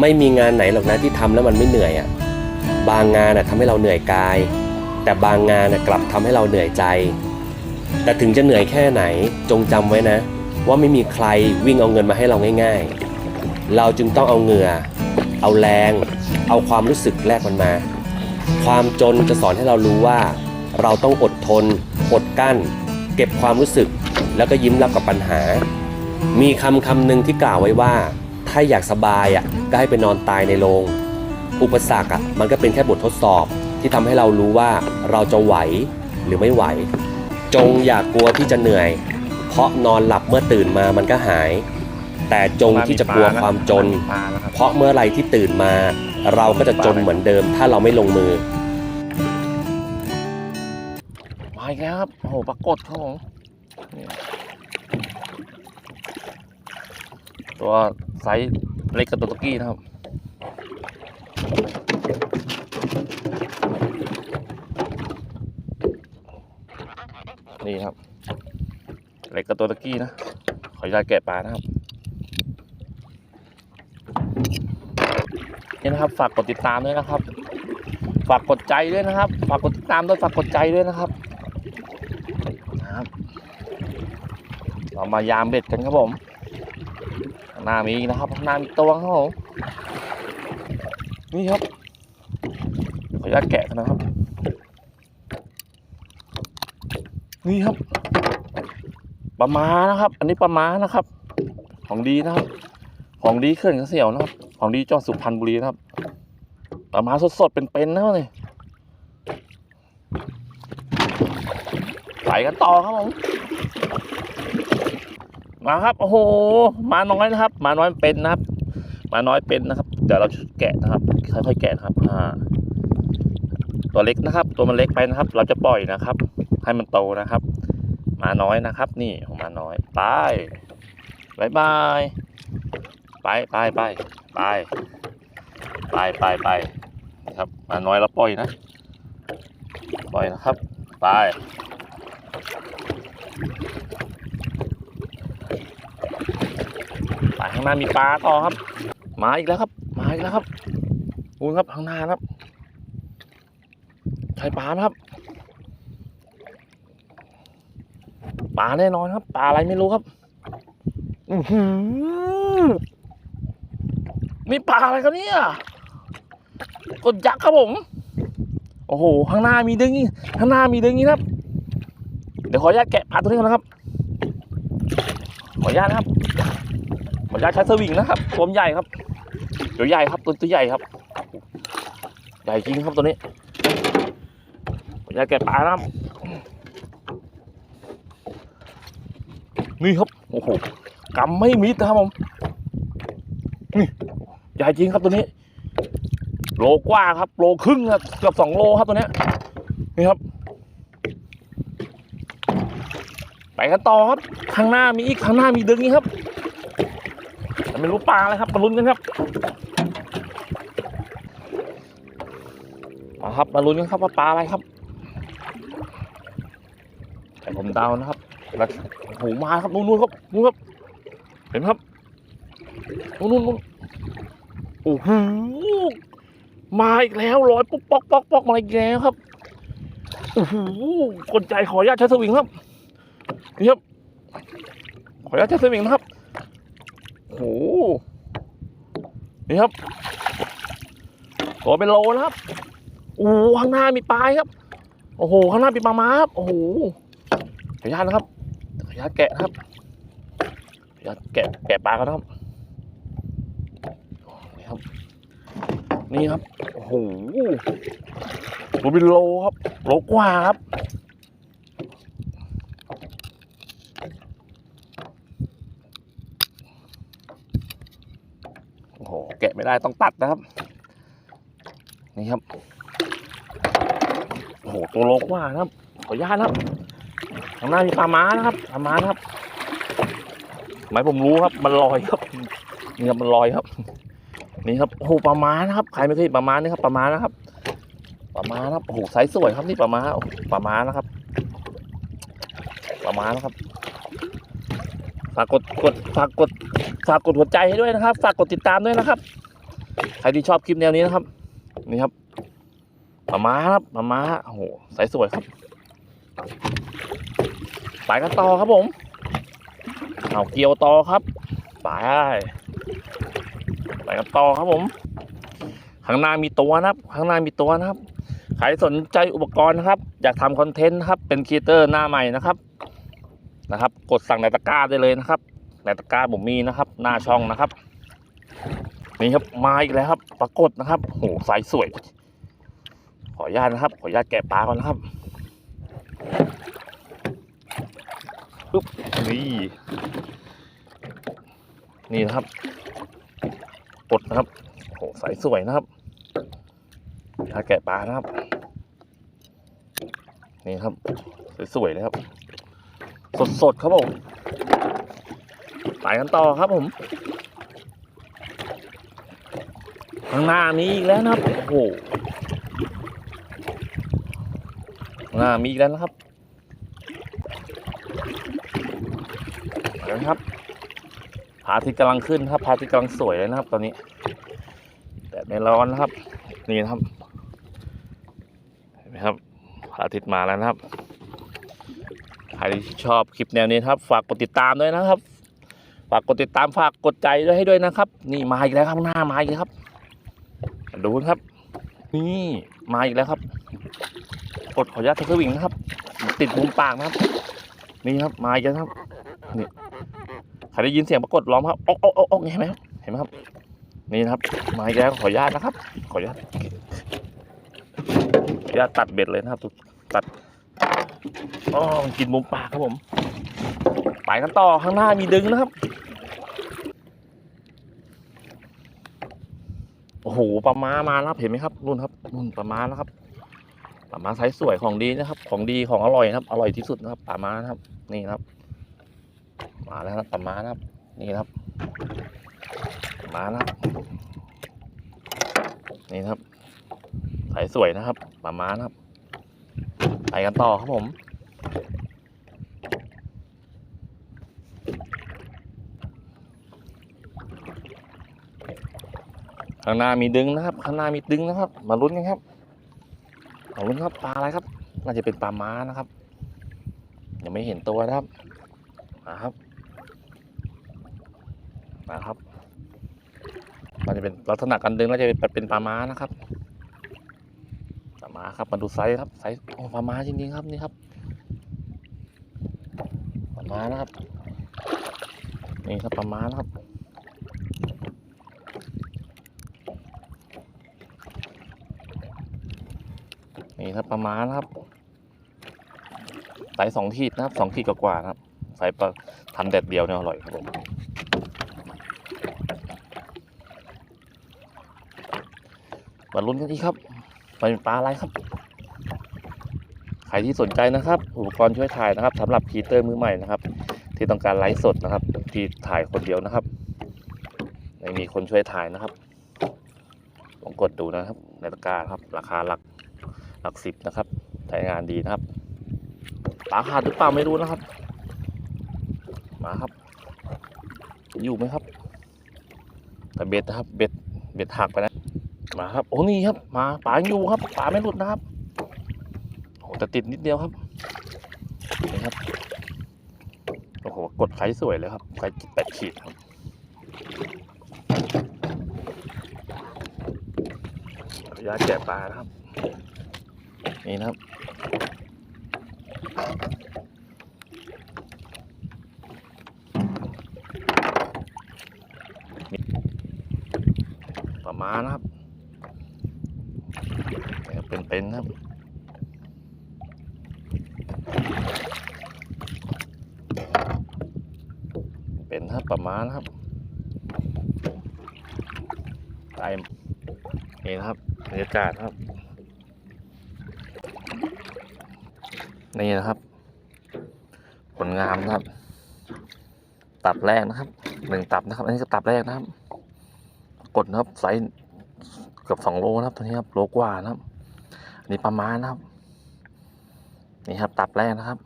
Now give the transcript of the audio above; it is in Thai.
ไม่มีงานไหนหรอกนะที่ทำแล้วมันไม่เหนื่อยอะ่ะบางงานอะทำให้เราเหนื่อยกาย แต่บางงานอะกลับทำให้เราเหนื่อยใจ แต่ถึงจะเหนื่อยแค่ไหนจงจำไว้นะ ว่าไม่มีใครวิ่งเอาเงินมาให้เราง่าย ๆ เราจึงต้องเอาเหงื่อ เอาแรง เอาความรู้สึกแลกมันมา ความจนจะสอนให้เรารู้ว่า เราต้องอดทน อดกั้น เก็บความรู้สึกแล้วก็ยิ้มรับกับปัญหา มีคำคำหนึ่งที่กล่าวไว้ว่า ถ้าอยากสบายอะก็ให้ไปนอนตายในโรง อุปสรรคอะมันก็เป็นแค่บททดสอบที่ทำให้เรารู้ว่าเราจะไหวหรือไม่ไหว จงอย่ากลัวที่จะเหนื่อย เพราะนอนหลับเมื่อตื่นมามันก็หาย แต่จงที่จะกลัวความจนปลาแล้วครับเพราะเมื่อไหรที่ตื่นมา เราก็จะจนเหมือนเดิม ถ้าเราไม่ลงมือมาอีกแล้วครับโอ้โหปรากฏครับผมนี่ตัว ไซส์เล็กกับตัวตะกี้นะครับนี่ครับเล็กกับตัวตะกี้นะ ขออนุญาตแกะปลานะครับนี่นะครับ ฝากกดติดตามด้วยนะครับ ฝากกดใจด้วยนะครับ ฝากกดติดตามด้วยฝากกดใจด้วยนะครับนะครับ เรามายามเบ็ดกันครับผม หน้ามีอีกนะครับหน้ามีตัวครับผมนี่ครับขออนุญาตแกะกันนะครับ นี่ครับปลาม้านะครับ อันนี้ปลาม้านะครับ ของดีนะครับ ของดีเขื่อนกระเสียวนะครับ ของดีจังหวัดสุพรรณบุรีนะครับปลาม้าสดๆเป็นๆนะครับนี่ไปกันต่อครับผม มาครับ โอ้โห มาน้อยนะครับ มาน้อยเป็นนะครับ มาน้อยเป็นนะครับ เดี๋ยวเราแกะนะครับ ค่อยๆแกะนะครับอ่าตัวเล็กนะครับ ตัวมันเล็กไปนะครับ เราจะปล่อยนะครับ ให้มันโตนะครับ มาน้อยนะครับ นี่ของมาน้อย ไปบายบาย ไปไปไปไปไปไปไปนะครับ มาน้อยแล้วปล่อยนะ ปล่อยนะครับ ไป ไป ข้างหน้ามีปลาต่อครับ มาอีกแล้วครับ มาอีกแล้วครับคุณครับข้างหน้าครับใช่ปลาไหมครับปลาแน่นอนครับปลาอะไรไม่รู้ครับมีปลาอะไรครับเนี่ยกดยักษ์ครับผม โอ้โห ข้างหน้ามีดึงนี่ข้างหน้ามีดึงนี่ครับ เดี๋ยวขออนุญาตแกะปลาตัวนี้ก่อนนะครับ ขออนุญาตนะครับ ขออนุญาตใช้สวิงนะครับตัวใหญ่ครับตัวใหญ่ครับตัวตัวใหญ่ครับ ใหญ่จริงครับตัวนี้ขออนุญาตแกะปลานะครับนี่ครับโอ้โหกำไม่มิดนะครับผมนี่ใหญ่จริงครับตัวนี้ โลกว่าครับ โลครึ่งครับเกือบสองโลครับตัวนี้นี่ครับไปกันต่อครับข้างหน้ามีอีกข้างหน้ามีดึงนี่ครับ แต่ไม่รู้ปลาอะไรครับมาลุ้นกันครับมาครับมาลุ้นกันครับว่าปลาอะไรครับแต่ผมเดานะครับแล้วโอ้โหมาครับนู่นนู่นครับนู่นครับ เห็นไหมครับนู่นนู่นโอ้โหมาอีกแล้วร้อยปุ๊บป๊อกป๊อกป๊อกมาอีกแล้วครับโอ้โหกดใจขออนุญาตใช้สวิงครับนี่ครับขออนุญาตใช้สวิงนะครับ โหนี่ครับตัวเป็นโลนะครับโอ้โหข้างหน้ามีปลายครับ โอ้โห ข้างหน้ามีปลาม้าครับ โอ้โหขออนุญาตนะครับขออนุญาตแกะนะครับขออนุญาตแกะแกะปลากันครับนี่ครับ นี่ครับ โอ้โหตัวเป็นโลครับ โลกว่าครับ โอ้โห แกะไม่ได้ต้องตัดนะครับ นี่ครับโอ้โหตัวโลกว่านะครับ ขออนุญาตนะครับข้างหน้ามีปลาม้านะครับปลาม้านะครับหมายผมรู้ครับ มันลอยครับนี่ครับมันลอยครับ นี่ครับโอ้โหปลาม้านะครับใครไม่เคยเห็นปลาม้านี่ครับปลาม้านะครับปลาม้านะครับโอ้โหไซส์สวยครับนี่ปลาม้าโอ้ปลาม้านะครับปลาม้านะครับ ฝากกดกดฝากกดฝากกดหัวใจให้ด้วยนะครับ ฝากกดติดตามด้วยนะครับ ใครที่ชอบคลิปแนวนี้นะครับ นี่ครับปลาม้าครับปลาม้าโอ้โหใสสวยครับไปกันต่อครับผมเอาเกี่ยวต่อครับไปไปกันต่อครับผม ข้างหน้ามีตัวนะครับ ข้างหน้ามีตัวนะครับ ใครสนใจอุปกรณ์นะครับ อยากทำคอนเทนต์นะครับ เป็นครีเอเตอร์หน้าใหม่นะครับ นะครับ กดสั่งในตะกร้าได้เลยนะครับในตะกร้าผมมีนะครับ หน้าช่องนะครับ นี่ครับมาอีกแล้วครับ ปรากฏนะครับโหสายสวย ขออนุญาตนะครับ ขออนุญาตแกะปลาก่อนนะครับปุ๊บนี่นี่นะครับปลดนะครับโอ้โหสายสวยนะครับถ้าแกะปลานะครับ นี่ครับ สวยๆเลยครับ สดๆครับผมไปกันต่อครับผม ข้างหน้านี้อีกแล้วนะครับ โอ้โหข้างหน้ามีอีกแล้วนะครับนะครับพระอาทิตย์กำลังขึ้นครับพระอาทิตย์กำลังสวยเลยนะครับ ตอนนี้แต่ไม่ร้อนนะครับ นี่นะครับ เห็นไหมครับพระอาทิตย์มาแล้วนะครับ รที่ชอบคลิปแนวนี้ครับ ฝากกดติดตามด้วยนะครับ ฝากกดติดตามฝากกดใจด้วยให้ด้วยนะครับ นี่มาอีกแล้วข้างหน้ามาอีกครับดูครับ นี่มาอีกแล้วครับ กดขออนุญาตสวิงนะครับ ติดมุมปากนะครับ นี่ครับมาอีกแล้วครับนี่ใครได้ยินเสียงปรากฏร้องครับออกอ๊อกอ๊อกอ๊อกเห็นไหมครับเห็นไหมครับ นี่นะครับ มาอีกแล้วขออนุญาตนะครับ ขออนุญาตขออนุญาตตัดเบ็ดเลยนะครับตัด อ๋อมันกินมุมปากครับผม ไปกันต่อข้างหน้ามีดึงนะครับ โอ้โหปลาม้ามาแล้วเห็นไหมครับนู่นครับนู่นปลาม้านะครับปลาม้าไซส์สวยของดีนะครับ ของดีของอร่อยนะครับ อร่อยที่สุดนะครับปลาม้านะครับ นี่นะครับ มาแล้วนะครับปลาม้านะครับ นี่ครับปลามานะครับนี่ครับสายสวยนะครับปลาม้านะครับ ไปกันต่อครับผมข้างหน้ามีดึงนะครับข้างหน้ามีดึงนะครับ มาลุ้นกันครับมาลุ้นครับปลาอะไรครับ น่าจะเป็นปลาม้านะครับยังไม่เห็นตัวนะครับมาครับมาครับมันจะเป็นลักษณะการดึงน่าจะเป็นเป็นปลาม้านะครับ มาครับมาดูไซส์ครับไซส์โอ้ปลาม้าจริงๆครับนี่ครับปลาม้านะครับนี่ครับปลาม้านะครับนี่ครับปลาม้านะครับไซส์สองขีดนะครับสองขีดกว่าๆนะครับไซส์ปลาทำแดดเดียวเนี่ยอร่อยครับผมมาลุ้นกันอีกครับ มันเป็นปลาอะไรครับ ใครที่สนใจนะครับ อุปกรณ์ช่วยถ่ายนะครับสำหรับพีเตอร์มือใหม่นะครับ ที่ต้องการไลฟ์สดนะครับ ที่ถ่ายคนเดียวนะครับไม่มีคนช่วยถ่ายนะครับลองกดดูนะครับ ในตะกร้าครับ ราคาหลักหลักสิบนะครับใช้งานดีนะครับปลาขาดหรือเปล่าไม่รู้นะครับ มาครับ อยู่ไหมครับแต่เบ็ดนะครับ เบ็ดเบ็ดหักไปนะ มาครับโอ้นี่ครับมาปลางอยู่ครับปลาไม่หลุดนะครับโอ้แต่ติดนิดเดียวครับนี่ครับโอ้โหกดไฟสวยเลยครับไฟแปดขีดครับขออนุญาแกะปลานะครับ นี่นะครับ ปลาม้านะครับนี่ครับ เป็นๆนะครับปรับปลาม้านะครับไต่นี่นะครับบรรยากาศครับ นี่นะครับ ผลงามนะครับ ตับแรกนะครับหนึ่งตับนะครับ อันนี้ก็ตับแรกนะครับ กดนะครับไซส์เกือบสองโลนะครับตัวนี้ครับโลกว่านะครับ นี่ประมาณนะครับ นี่ครับตับแรกนะครับ